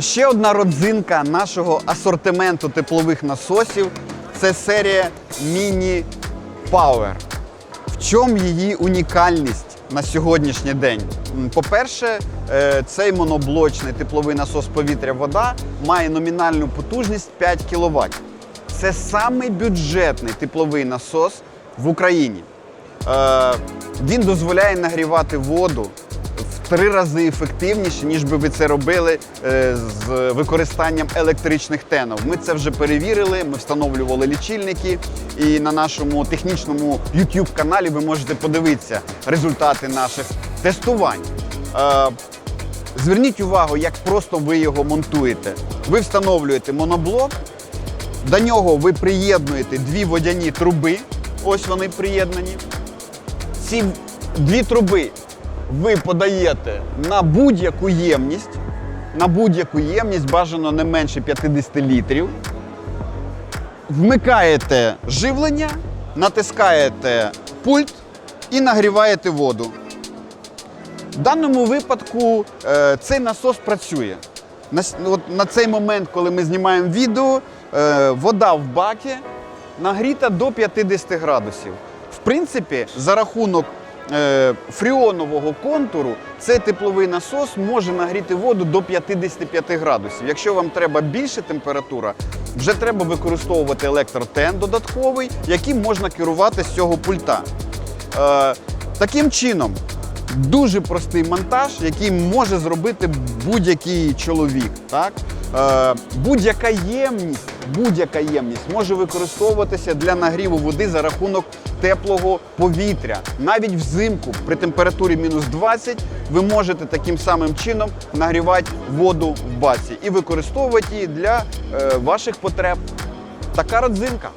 Ще одна родзинка нашого асортименту теплових насосів це серія Mini Power. В чому її унікальність на сьогоднішній день? По-перше, е, цей моноблочний тепловий насос повітря-вода має номінальну потужність 5 кВт. Це самий бюджетний тепловий насос в Україні. Е, Він дозволяє нагрівати воду три рази ефективніше, ніж би ви це робили е, з використанням електричних тенов. Ми це вже перевірили, ми встановлювали лічильники, і на нашому технічному YouTube каналі ви можете подивитися результати наших тестувань. Е, Зверніть увагу, як просто ви його монтуєте. Ви встановлюєте моноблок, до нього ви приєднуєте дві водяні труби. Ось вони приєднані. Ці дві труби ви подаєте на будь-яку ємність. На будь-яку ємність бажано не менше 50 літрів. Вмикаєте живлення, натискаєте пульт і нагріваєте воду. В даному випадку е, цей насос працює. На, от, на цей момент, коли ми знімаємо відео, е, вода в бакі нагріта до 50 градусів. В принципі, за рахунок фріонового контуру, цей тепловий насос може нагріти воду до 55 градусів. Якщо вам треба більше температура, вже треба використовувати електротен додатковий, яким можна керувати з цього пульта. Е, таким чином, дуже простий монтаж, який може зробити будь-який чоловік. Так? Е, будь-яка ємність, будь-яка ємність може використовуватися для нагріву води за рахунок теплого повітря. Навіть взимку при температурі мінус 20 ви можете таким самим чином нагрівати воду в баці і використовувати її для е, ваших потреб. Така родзинка.